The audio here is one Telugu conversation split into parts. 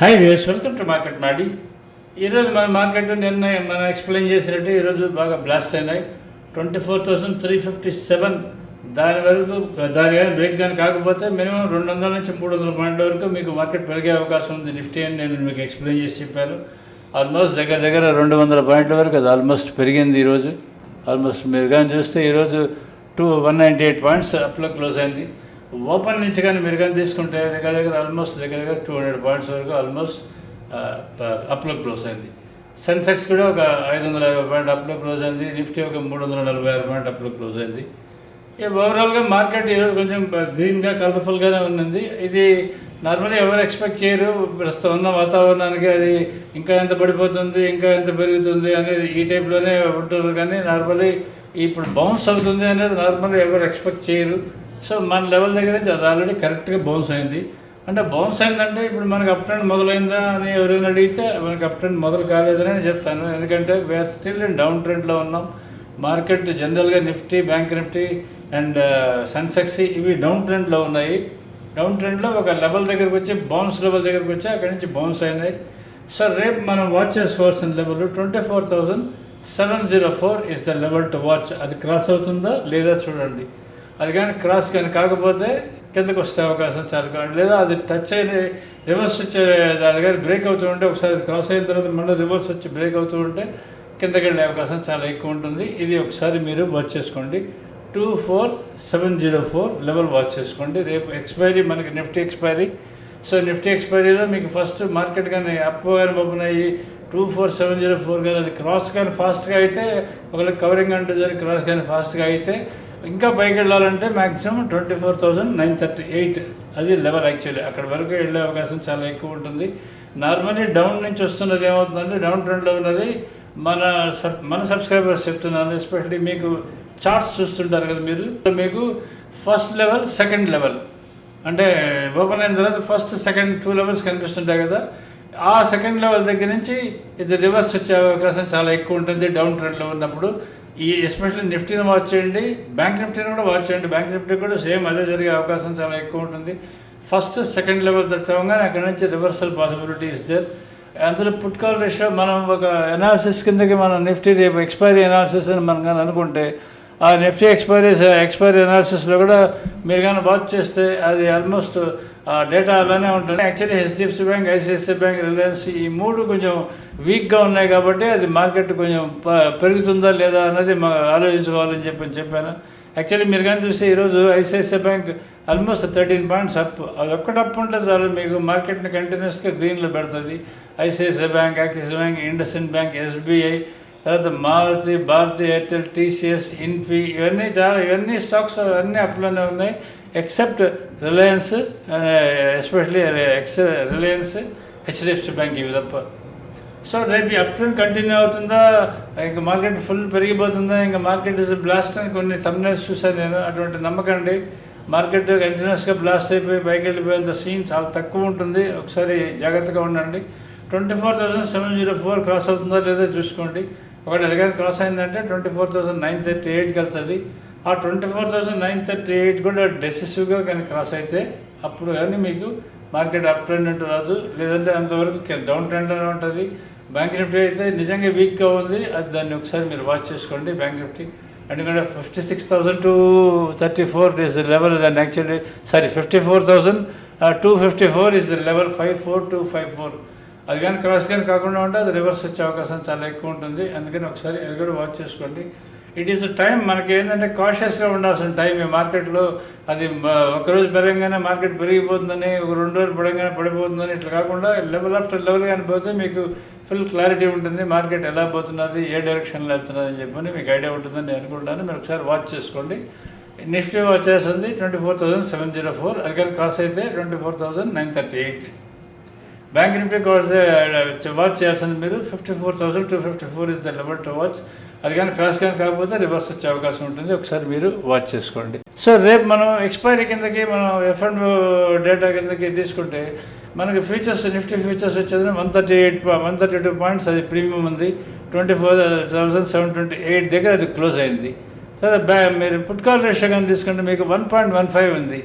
Hi views welcome to market మాడి. ఈరోజు మన మార్కెట్ నిన్న మనం ఎక్స్ప్లెయిన్ చేసినట్టు ఈరోజు బాగా బ్లాస్ట్ అయినాయి. Twenty four thousand three fifty seven దాని వరకు దాని కానీ బ్రేక్ కానీ కాకపోతే మినిమం రెండు వందల నుంచి మూడు వందల పాయింట్ల వరకు మీకు మార్కెట్ పెరిగే అవకాశం ఉంది. నిఫ్టీ అని నేను మీకు ఎక్స్ప్లెయిన్ చేసి చెప్పాను. ఆల్మోస్ట్ దగ్గర దగ్గర రెండు వందల పాయింట్ల వరకు అది ఆల్మోస్ట్ పెరిగింది ఈరోజు. ఆల్మోస్ట్ మీరు కానీ చూస్తే ఈరోజు two one ninety eight points అప్లో close అయింది. ఓపెన్ నుంచి కానీ మీరు కానీ తీసుకుంటే దగ్గర దగ్గర ఆల్మోస్ట్ దగ్గర దగ్గర టూ హండ్రెడ్ పాయింట్స్ వరకు ఆల్మోస్ట్ అప్లో క్లోజ్ అయింది. సెన్సెక్స్ కూడా ఒక ఐదు వందల యాభై పాయింట్ అప్లో క్లోజ్ అయింది. నిఫ్టీ ఒక మూడు వందల నలభై ఆరు పాయింట్ అప్లో క్లోజ్ అయింది. ఇక ఓవరాల్గా మార్కెట్ ఈరోజు కొంచెం గ్రీన్గా కలర్ఫుల్గానే ఉన్నది. ఇది నార్మల్లీ ఎవరు ఎక్స్పెక్ట్ చేయరు. ప్రస్తుతం ఉన్న వాతావరణానికి అది ఇంకా ఎంత పడిపోతుంది ఇంకా ఎంత పెరుగుతుంది అనేది ఈ టైప్లోనే ఉంటారు కానీ నార్మల్లీ ఇప్పుడు బౌన్స్ అవుతుంది అనేది నార్మల్గా ఎవరు ఎక్స్పెక్ట్ చేయరు. సో మన లెవెల్ దగ్గర నుంచి అది ఆల్రెడీ కరెక్ట్గా బౌన్స్ అయింది. అంటే బౌన్స్ అయిందంటే ఇప్పుడు మనకు అప్ ట్రెండ్ మొదలైందా అని ఎవరైనా అడిగితే మనకి అప్ ట్రెండ్ మొదలు కాలేదని నేను చెప్తాను. ఎందుకంటే వీఆర్ స్టిల్ ఇన్ డౌన్ ట్రెండ్లో ఉన్నాం. మార్కెట్ జనరల్గా Nifty bank Nifty and Sensex ఇవి డౌన్ ట్రెండ్లో ఉన్నాయి. డౌన్ ట్రెండ్లో ఒక లెవెల్ దగ్గరకు వచ్చి బౌన్స్ లెవెల్ దగ్గరకు వచ్చి అక్కడి నుంచి బౌన్స్ అయినాయి. సో రేపు మనం వాచ్ చేసుకోవాల్సిన level twenty four thousand seven zero four is the level to watch అది క్రాస్ అవుతుందా లేదా చూడండి. అది కానీ క్రాస్ కానీ కాకపోతే కిందకు వస్తే అవకాశం చాలా లేదా అది టచ్ అయిన రివర్స్ వచ్చే అది కానీ బ్రేక్ అవుతూ ఉంటే ఒకసారి క్రాస్ అయిన తర్వాత మళ్ళీ రివర్స్ వచ్చి బ్రేక్ అవుతూ ఉంటే కిందకి వెళ్ళే అవకాశం చాలా ఎక్కువ ఉంటుంది. ఇది ఒకసారి మీరు వాచ్ చేసుకోండి. Two four seven zero four level watch చేసుకోండి. రేపు ఎక్స్పైరీ మనకి నిఫ్టీ ఎక్స్పైరీ. సో నిఫ్టీ ఎక్స్పైరీలో మీకు ఫస్ట్ మార్కెట్ కానీ అప్ కానీ ఓపెన్ అయ్యి two four seven zero four కానీ అది క్రాస్ కానీ ఫాస్ట్గా అయితే ఒకవేళ కవరింగ్ అంటూ జరిగి క్రాస్ కానీ ఫాస్ట్గా అయితే ఇంకా పైకి వెళ్ళాలంటే maximum twenty four thousand nine thirty eight. అది లెవెల్ యాక్చువల్లీ. అక్కడ వరకు వెళ్ళే అవకాశం చాలా ఎక్కువ ఉంటుంది. నార్మల్లీ డౌన్ నుంచి వస్తున్నది ఏమవుతుందంటే డౌన్ ట్రెండ్లో ఉన్నది మన సబ్ మన సబ్స్క్రైబర్స్ చెప్తున్నాను ఎస్పెషల్లీ మీకు చార్ట్స్ చూస్తుంటారు కదా మీరు. మీకు ఫస్ట్ లెవెల్ సెకండ్ లెవెల్. అంటే ఓపెన్ అయిన తర్వాత ఫస్ట్ సెకండ్ టూ లెవెల్స్ కనిపిస్తుంటాయి కదా. ఆ సెకండ్ లెవెల్ దగ్గర నుంచి ఇది రివర్స్ వచ్చే అవకాశం చాలా ఎక్కువ ఉంటుంది డౌన్ ట్రెండ్లో ఉన్నప్పుడు. ఈ ఎస్పెషల్లీ నిఫ్టీని వాచ్ చేయండి. బ్యాంక్ నిఫ్టీని కూడా వాచ్ చేయండి. బ్యాంక్ నిఫ్టీ కూడా సేమ్ అదే జరిగే అవకాశం చాలా ఎక్కువ ఉంటుంది. ఫస్ట్ సెకండ్ లెవెల్ తట్టవంగానే అక్కడ నుంచి రివర్సల్ పాసిబిలిటీ ఇస్ దేర్ అందులో పుట్ కాల్ రేషియో మనం ఒక ఎనాలిసిస్ కిందకి మనం నిఫ్టీ రేపు ఎక్స్పైరీ ఎనాలిసిస్ అని మనం కానీ అనుకుంటే ఆ నిఫ్టీ ఎక్స్పైరీ ఎక్స్పైరీ ఎనాలిసిస్లో కూడా మీరు కానీ వాచ్ చేస్తే అది ఆల్మోస్ట్ డేటా అలానే ఉంటుంది. Actually HDFC bank ICICI bank Reliance ఈ మూడు కొంచెం వీక్గా ఉన్నాయి కాబట్టి అది మార్కెట్ కొంచెం ప- పెరుగుతుందా లేదా అన్నది మా ఆలోచించుకోవాలని చెప్పి చెప్పాను. యాక్చువల్లీ మీరు కానీ చూస్తే ఈరోజు ICICI bank almost thirteen points up అది ఒక్కటి అప్ ఉంటే చాలు మీకు మార్కెట్ని కంటిన్యూస్గా గ్రీన్లో పెడుతుంది. ICICI bank Axis bank IndusInd bank SBI తర్వాత Maruti Bharti Airtel TCS Infy ఇవన్నీ చాలా ఇవన్నీ స్టాక్స్ అన్నీ అప్లోనే ఉన్నాయి. Except Reliance especially ex Reliance HDFC bank ఇవి తప్ప. సో రేపు అప్ ట్రెండ్ కంటిన్యూ అవుతుందా? ఇంకా మార్కెట్ ఫుల్ పెరిగిపోతుందా? ఇంకా మార్కెట్ ఇస్ బ్లాస్ట్ అని కొన్ని తమ్నైల్స్ చూసాను నేను. అటువంటి నమ్మకండి మార్కెట్ కంటిన్యూస్గా బ్లాస్ట్ అయిపోయి పైకి వెళ్ళిపోయేంత సీన్ చాలా తక్కువ ఉంటుంది. ఒకసారి జాగ్రత్తగా ఉండండి. Twenty four thousand seven zero four cross అవుతుందో లేదో చూసుకోండి. ఒకటి అది క్రాస్ అయిందంటే twenty four thousand nine thirty ఎయిట్కి వెళ్తుంది ఆ twenty four thousand nine thirty eight కూడా డెసిసివ్గా కానీ క్రాస్ అయితే అప్పుడు కానీ మీకు మార్కెట్ అప్ ట్రెండ్ అంటూ రాదు. లేదంటే అంతవరకు డౌన్ ట్రెండ్లోనే ఉంటుంది. బ్యాంక్ నిఫ్టీ అయితే నిజంగా వీక్గా ఉంది. అది దాన్ని ఒకసారి మీరు వాచ్ చేసుకోండి బ్యాంక్ నిఫ్టీ ఎందుకంటే fifty six thousand two thirty four is the level దాన్ని actually sorry fifty four thousand two fifty four is the level five four two five four అది కానీ క్రాస్ కానీ కాకుండా ఉంటే అది రివర్స్ వచ్చే అవకాశం చాలా ఎక్కువ ఉంటుంది. అందుకని ఒకసారి అది కూడా వాచ్ చేసుకోండి. ఇట్ ఈస్ టైం మనకి ఏంటంటే కాషియస్గా ఉండాల్సిన టైం ఈ మార్కెట్లో. అది ఒకరోజు పెరగగానే మార్కెట్ పెరిగిపోతుందని ఒక రెండు రోజులు పడగానే పడిపోతుందని ఇట్లా కాకుండా లెవెల్ ఆఫ్టర్ లెవెల్ కానీ పోతే మీకు ఫుల్ క్లారిటీ ఉంటుంది. మార్కెట్ ఎలా పోతున్నది ఏ డైరెక్షన్లో వెళ్తున్నది అని చెప్పని మీకు ఐడియా ఉంటుందని నేను అనుకుంటాను. మీరు ఒకసారి వాచ్ చేసుకోండి. నిఫ్టీ వచ్చేసింది twenty four thousand seven zero four అది కానీ క్రాస్ అయితే twenty four thousand nine thirty eight bank Nifty course watch చేయాల్సింది మీరు fifty four thousand two fifty four is the level to watch అది కానీ క్రాస్ కానీ కాకపోతే రివర్స్ వచ్చే అవకాశం ఉంటుంది. ఒకసారి మీరు వాచ్ చేసుకోండి. సో రేపు మనం ఎక్స్పైరీ కిందకి మనం ఎఫ్ అండ్ డేటా కిందకి తీసుకుంటే మనకి ఫ్యూచర్స్ నిఫ్టీ ఫ్యూచర్స్ వచ్చేది one thirty eight one thirty two points అది ప్రీమియం ఉంది. Twenty four thousand seven twenty eight దగ్గర అది క్లోజ్ అయింది. తర్వాత బ్యా మీరు పుట్కాల్ రేషియో కానీ తీసుకుంటే మీకు వన్ పాయింట్ వన్ ఫైవ్ ఉంది.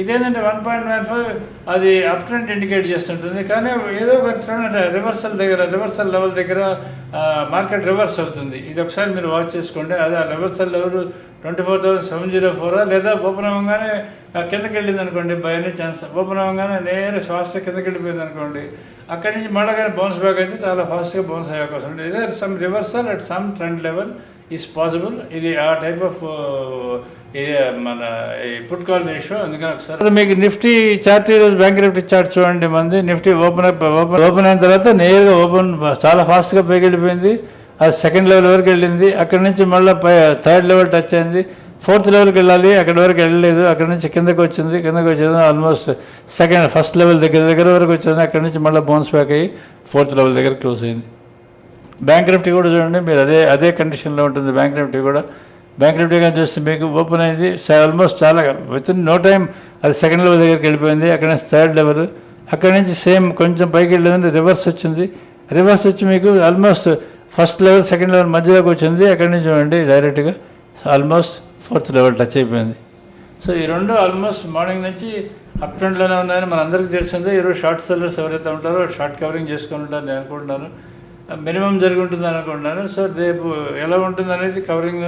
ఇదేంటంటే వన్ పాయింట్ నైన్ ఫైవ్ అది అప్ ట్రెండ్ ఇండికేట్ చేస్తుంటుంది. కానీ ఏదో ఒక ట్రెండ్ రివర్సల్ దగ్గర రివర్సల్ లెవెల్ దగ్గర మార్కెట్ రివర్స్ అవుతుంది. ఇది ఒకసారి మీరు వాచ్ చేసుకోండి. అదే ఆ reversal level twenty four thousand seven zero ఫోరా లేదా ఓపెన్ అవ్వగానే కిందకి వెళ్ళింది అనుకోండి బై ఎనీ ఛాన్స్ ఓపెన్ అవ్వగానే నేరు ఫాస్ట్గా కిందకి వెళ్ళిపోయింది అనుకోండి అక్కడి నుంచి మళ్ళీ కానీ బౌన్స్ బ్యాక్ అయితే చాలా ఫాస్ట్గా బౌన్స్ అయ్యే అవకాశం ఉంటుంది. ఇదే some reversal at some trend level is possible ఇది ఆ టైప్ ఆఫ్ uh, మన పుట్ కాల్ రేషియో అందుకని ఒకసారి. మీకు నిఫ్టీ చార్ట్ ఈరోజు బ్యాంక్ నిఫ్టీ చార్ట్ చూడండి మంది. Nifty open up open open అయిన తర్వాత నేరుగా ఓపెన్ చాలా ఫాస్ట్గా పైకి వెళ్ళిపోయింది. అది సెకండ్ లెవెల్ వరకు వెళ్ళింది. అక్కడి నుంచి మళ్ళీ పై థర్డ్ లెవెల్ టచ్ అయింది. ఫోర్త్ లెవెల్కి వెళ్ళాలి. అక్కడి వరకు వెళ్ళలేదు. అక్కడి నుంచి కిందకి వచ్చింది. కిందకి వచ్చింది ఆల్మోస్ట్ సెకండ్ ఫస్ట్ లెవెల్ దగ్గర దగ్గర వరకు వచ్చింది. అక్కడ నుంచి మళ్ళీ బౌన్స్ బ్యాక్ అయ్యి ఫోర్త్ లెవెల్ దగ్గర క్లోజ్ అయింది. బ్యాంక్ నిఫ్టీ కూడా చూడండి మీరు అదే అదే కండిషన్లో ఉంటుంది బ్యాంక్ నిఫ్టీ కూడా. బ్యాంక్ నిఫ్టీ కానీ చూస్తే మీకు ఓపెన్ అయింది. ఆల్మోస్ట్ చాలా విత్ ఇన్ నో టైం అది సెకండ్ లెవెల్ దగ్గరికి వెళ్ళిపోయింది. అక్కడ నుంచి థర్డ్ లెవెల్ అక్కడ నుంచి సేమ్ కొంచెం పైకి వెళ్ళేదండి రివర్స్ వచ్చింది. రివర్స్ వచ్చి మీకు almost first level second level మధ్యలోకి వచ్చింది. అక్కడి నుంచి చూడండి డైరెక్ట్గా ఆల్మోస్ట్ ఫోర్త్ లెవెల్ టచ్ అయిపోయింది. సో ఈ రెండు ఆల్మోస్ట్ మార్నింగ్ నుంచి అప్ ట్రెండ్లోనే ఉన్నాయని మనందరికీ తెలిసిందే. ఈరోజు షార్ట్ సెల్లర్స్ ఎవరైతే ఉంటారో షార్ట్ కవరింగ్ చేసుకొని ఉంటారని నేను అనుకుంటున్నాను. మినిమం జరుగుంటుంది అనుకుంటున్నాను సో రేపు ఎలా ఉంటుంది అనేది కవరింగ్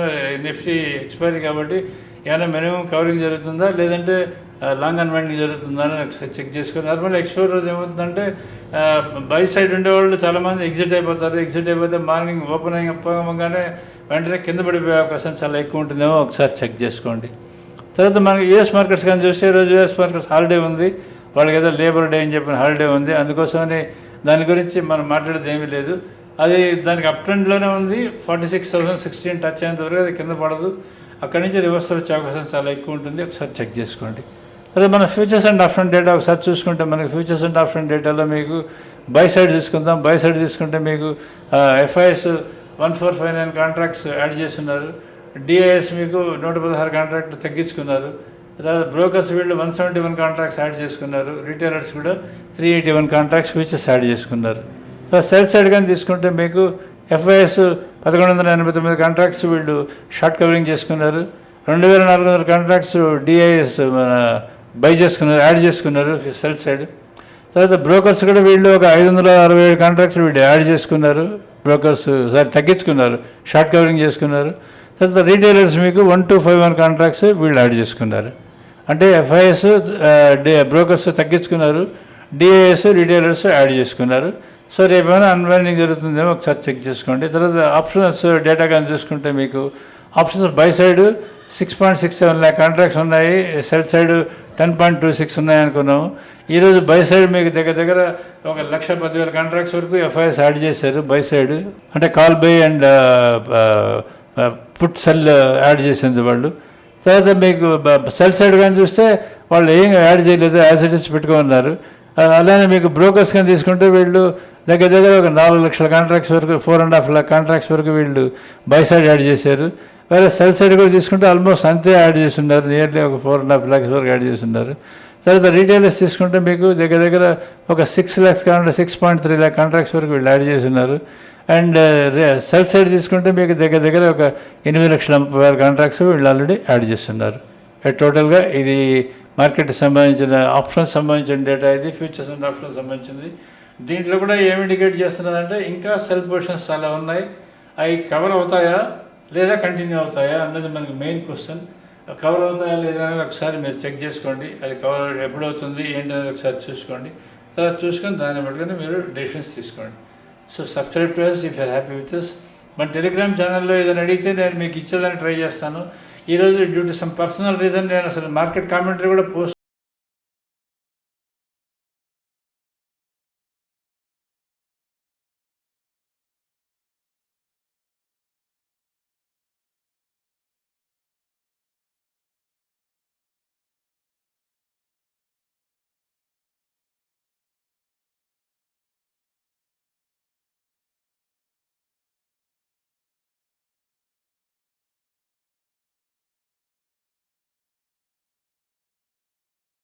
నిఫ్టీ ఎక్స్పైరీ కాబట్టి ఏమైనా మినిమం కవరింగ్ జరుగుతుందా? లేదంటే లాంగ్ అన్వైండింగ్ జరుగుతుందా అని ఒకసారి చెక్ చేసుకుని. నార్మల్ ఎక్స్పైర్ రోజు ఏమవుతుందంటే బై సైడ్ ఉండేవాళ్ళు చాలామంది ఎగ్జిట్ అయిపోతారు. ఎగ్జిట్ అయిపోతే మార్నింగ్ ఓపెన్ అయ్యగానే వెంటనే కింద పడిపోయే అవకాశం చాలా ఎక్కువ ఉంటుందేమో ఒకసారి చెక్ చేసుకోండి. తర్వాత మనకి యూఎస్ మార్కెట్స్ కానీ చూస్తే ఈరోజు యూఎస్ మార్కెట్స్ హాలిడే ఉంది. వాళ్ళకి ఏదో లేబర్ డే అని చెప్పిన హాలిడే ఉంది. అందుకోసమని దాని గురించి మనం మాట్లాడేది ఏమీ లేదు. అది దానికి అప్ ట్రెండ్లోనే ఉంది. Forty six thousand sixteen touch అయ్యేంత వరకు అది కింద పడదు. అక్కడి నుంచి రివర్స్ వచ్చే అవకాశం చాలా ఎక్కువ ఉంటుంది. ఒకసారి చెక్ చేసుకోండి. అదే మన ఫ్యూచర్స్ అండ్ ఆప్షన్ డేటా ఒకసారి చూసుకుంటే మనకి ఫ్యూచర్స్ అండ్ ఆప్షన్ డేటాలో మీకు బై సైడ్ తీసుకుందాం బై సైడ్ తీసుకుంటే మీకు FIIs one four five nine contracts add చేస్తున్నారు. డిఐఎస్ మీకు నూట పదహారు కాంట్రాక్ట్ తగ్గించుకున్నారు. తర్వాత బ్రోకర్స్ వీళ్ళు one seventy one contracts add చేసుకున్నారు. రిటైలర్స్ కూడా three eighty one contracts futures add చేసుకున్నారు. సెల్ సైడ్ కానీ తీసుకుంటే మీకు ఎఫ్ఐఎస్ పదకొండు వందల ఎనభై తొమ్మిది కాంట్రాక్ట్స్ వీళ్ళు షార్ట్ కవరింగ్ చేసుకున్నారు. రెండు వేల నాలుగు వందల కాంట్రాక్ట్స్ డిఐఎస్ మన బై చేసుకున్నారు యాడ్ చేసుకున్నారు సెల్ సైడ్. తర్వాత బ్రోకర్స్ కూడా వీళ్ళు ఒక ఐదు వందల అరవై ఏడు కాంట్రాక్ట్స్ వీళ్ళు యాడ్ చేసుకున్నారు. బ్రోకర్స్ సారీ తగ్గించుకున్నారు షార్ట్ కవరింగ్ చేసుకున్నారు. తర్వాత రీటైలర్స్ మీకు one two five one contracts వీళ్ళు యాడ్ చేసుకున్నారు. అంటే ఎఫ్ఐఎస్ బ్రోకర్స్ తగ్గించుకున్నారు డిఐఎస్ రీటైలర్స్ యాడ్ చేసుకున్నారు. సో రేపేమైనా అన్వైనింగ్ జరుగుతుందేమో ఒకసారి చెక్ చేసుకోండి. తర్వాత ఆప్షన్స్ డేటా కానీ చూసుకుంటే మీకు options buy side six point six seven lakh contracts ఉన్నాయి. Sell side ten point two six ఉన్నాయి అనుకున్నాము ఈరోజు బై సైడ్ మీకు దగ్గర దగ్గర ఒక లక్ష పదివేల కాంట్రాక్ట్స్ వరకు ఎఫ్ఐఎస్ యాడ్ చేశారు బై సైడ్ అంటే call buy and put sell add చేసింది వాళ్ళు. తర్వాత మీకు uh, సెల్ సైడ్ కానీ చూస్తే వాళ్ళు ఏం యాడ్ చేయలేదు యాజ్ ఇట్ ఇస్ పెట్టుకున్నారు. అలానే మీకు బ్రోకర్స్ కానీ తీసుకుంటే వీళ్ళు దగ్గర దగ్గర ఒక నాలుగు లక్షల కాంట్రాక్ట్స్ వరకు four and half lakh contracts వరకు వీళ్ళు బై సైడ్ యాడ్ చేశారు. వేరే సెల్ సైడ్ కూడా తీసుకుంటే ఆల్మోస్ట్ అంతే యాడ్ చేస్తున్నారు. నియర్లీ ఒక ఫోర్ అండ్ హాఫ్ ల్యాక్స్ వరకు యాడ్ చేస్తున్నారు. తర్వాత రీటైలర్స్ తీసుకుంటే మీకు దగ్గర దగ్గర ఒక సిక్స్ ల్యాక్స్ కాకుండా six point three lakh contracts వరకు వీళ్ళు యాడ్ చేస్తున్నారు. అండ్ సెల్ సైడ్ తీసుకుంటే మీకు దగ్గర దగ్గర ఒక ఎనిమిది లక్షల ముప్పై వేల కాంట్రాక్ట్స్ వీళ్ళు ఆల్రెడీ యాడ్ చేస్తున్నారు. టోటల్గా ఇది మార్కెట్కి సంబంధించిన ఆప్షన్స్ సంబంధించిన డేటా ఇది ఫ్యూచర్స్ అండ్ ఆప్షన్స్ సంబంధించింది. దీంట్లో కూడా ఏమి ఇండికేట్ చేస్తున్నదంటే ఇంకా సెల్ పొజిషన్స్ చాలా ఉన్నాయి. అవి కవర్ అవుతాయా లేదా కంటిన్యూ అవుతాయా అన్నది మనకి మెయిన్ క్వశ్చన్ కవర్ అవుతాయా లేదా అనేది ఒకసారి మీరు చెక్ చేసుకోండి. అది కవర్ ఎప్పుడు అవుతుంది ఏంటి అనేది ఒకసారి చూసుకోండి. తర్వాత చూసుకొని దాన్ని బట్టుకొని మీరు డెసిషన్స్ తీసుకోండి. So subscribe to us if you're happy with us మన టెలిగ్రామ్ ఛానల్లో ఏదైనా అడిగితే నేను మీకు ఇచ్చేదాన్ని ట్రై చేస్తాను. ఈరోజు due to some personal reason నేను అసలు మార్కెట్ కామెంటరీ కూడా పోస్ట్